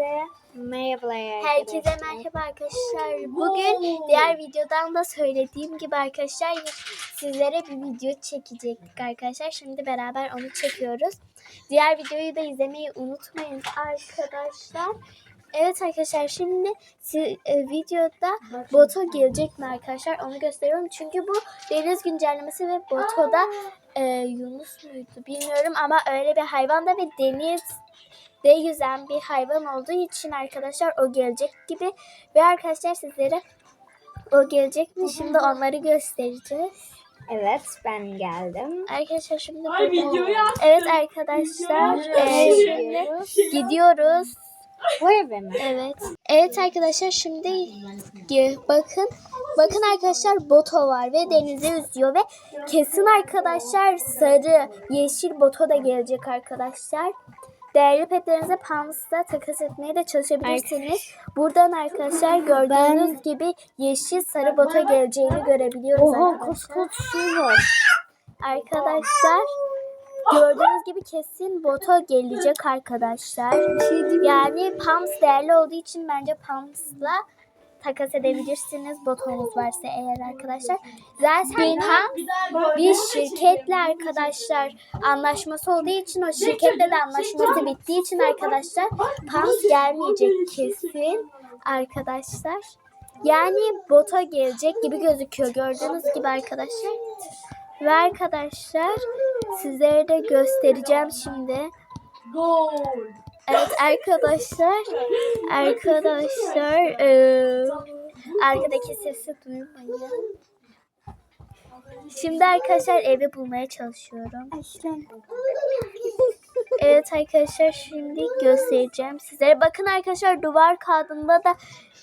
Herkese merhabalar Herkese merhaba arkadaşlar. Bugün diğer videodan da söylediğim gibi arkadaşlar sizlere bir video çekecektik arkadaşlar. Şimdi beraber onu çekiyoruz. Diğer videoyu da izlemeyi unutmayın arkadaşlar. Evet arkadaşlar şimdi e, videoda Boto gelecek mi arkadaşlar onu gösteriyorum. Çünkü bu deniz güncellemesi ve Boto'da e, Yunus muydu bilmiyorum ama öyle bir hayvan da ve deniz de yüzen bir hayvan olduğu için arkadaşlar o gelecek gibi ve arkadaşlar sizlere o gelecek mi şimdi onları göstereceğiz. Evet ben geldim. Arkadaşlar şimdi Ay, burada- videoyu. Evet arkadaşlar Videoyu e, şimdi gidiyoruz. Bu eve mi? Evet. Evet arkadaşlar şimdi ge- bakın. Bakın arkadaşlar boto var ve denize yüzüyor ve kesin arkadaşlar sarı, yeşil boto da gelecek arkadaşlar. Değerli petlerinize Pams'ta takas etmeye de çalışabilirsiniz. Buradan arkadaşlar gördüğünüz gibi yeşil sarı bota geleceğini görebiliyoruz Oha arkadaşlar. koskot şey var. Arkadaşlar gördüğünüz gibi kesin boto gelecek arkadaşlar. Yani Pams değerli olduğu için bence Pams'la takas edebilirsiniz botonuz varsa eğer arkadaşlar. Zaten Pams bir şirketle arkadaşlar anlaşması olduğu için o şirketle de anlaşması bittiği için arkadaşlar Pams gelmeyecek kesin arkadaşlar. Yani bota gelecek gibi gözüküyor gördüğünüz gibi arkadaşlar. Ve arkadaşlar sizlere de göstereceğim şimdi. Gol. Evet arkadaşlar. Arkadaşlar. eee, arkadaki sesi duymayın. Şimdi arkadaşlar evi bulmaya çalışıyorum. Evet arkadaşlar şimdi göstereceğim sizlere. Bakın arkadaşlar duvar kağıdında da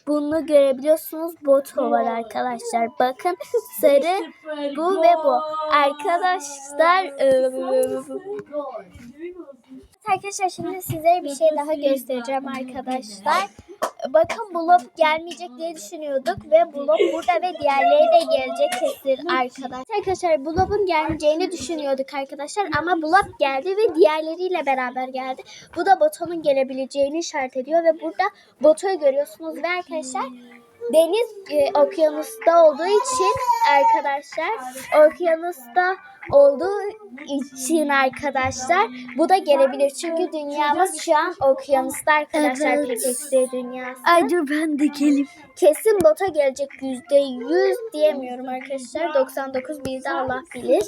bunu görebiliyorsunuz. Boto var arkadaşlar. Bakın sarı bu ve bu. Arkadaşlar Arkadaşlar şimdi size bir şey daha göstereceğim arkadaşlar. Bakın Blop gelmeyecek diye düşünüyorduk ve Blop burada ve diğerleri de gelecek kesin arkadaşlar. Arkadaşlar Blop'un gelmeyeceğini düşünüyorduk arkadaşlar ama Blop geldi ve diğerleriyle beraber geldi. Bu da Boto'nun gelebileceğini işaret ediyor ve burada Boto'yu görüyorsunuz ve arkadaşlar deniz e, okyanusta olduğu için arkadaşlar okyanusta olduğu için arkadaşlar bu da gelebilir. Çünkü dünyamız şu an okyanusta arkadaşlar Evet. PTX dünyası. Ay dur ben de geleyim. Kesin bota gelecek yüzde yüz diyemiyorum arkadaşlar. 99 bir de Allah bilir.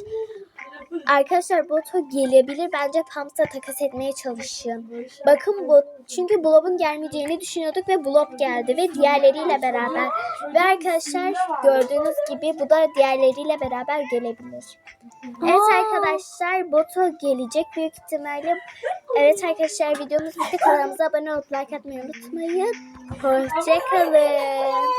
Arkadaşlar boto gelebilir. Bence Pumps'a takas etmeye çalışın. Bakın bot çünkü Blob'un gelmeyeceğini düşünüyorduk ve Blob geldi ve diğerleriyle beraber. Ve arkadaşlar gördüğünüz gibi bu da diğerleriyle beraber gelebilir. Evet arkadaşlar boto gelecek büyük ihtimalle. Evet arkadaşlar videomuz bitti. Kanalımıza abone olup like atmayı unutmayın. Hoşçakalın.